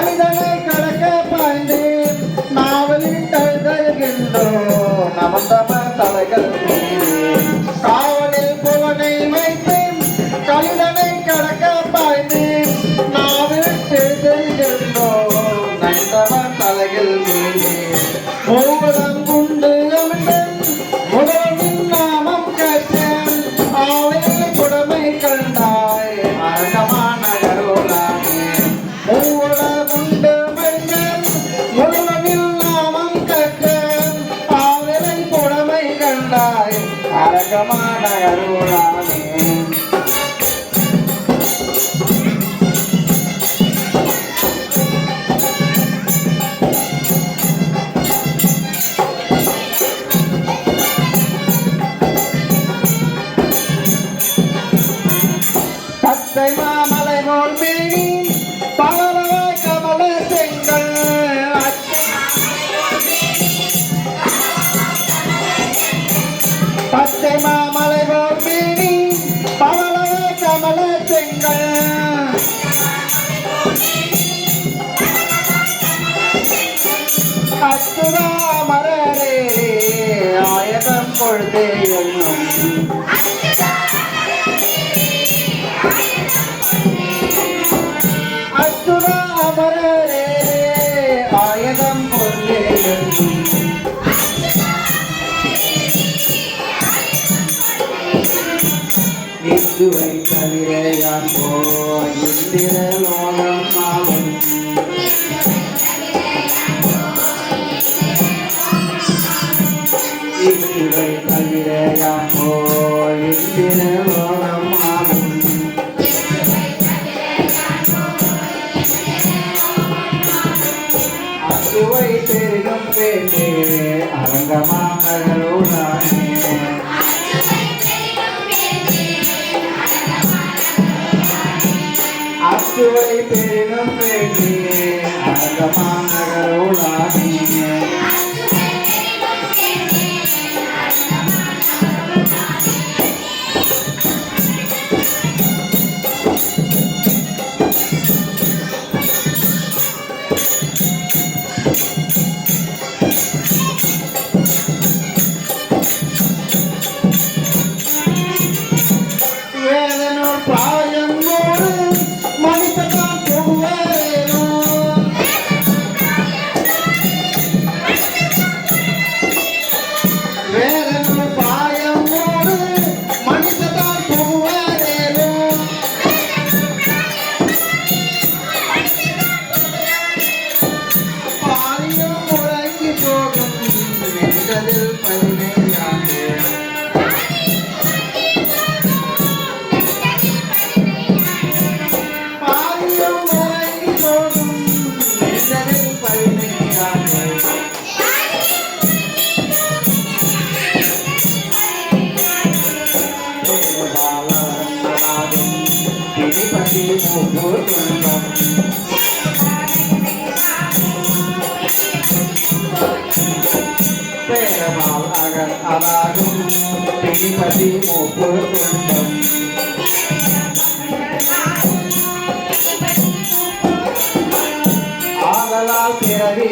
நாளிதனை கலக்க பாய்ந்தேன். நாவலின் தழுதகின்றோ நம தலைகள் ஜகமான அருளாமே தத்தை மாமா அத்துதாமரே ஆயகம் பொழுதே என்னும். அத்துதாமரே ஆயகம் பொழுதே என்னும். தவிர யான் போய் இந்திர லோகம் ஆகும். அத்துவை பெருகம் பெற்றியே அகமான கருளாகியே galera. మణిపతి మోపోతుండం ఆగలా తెరవీ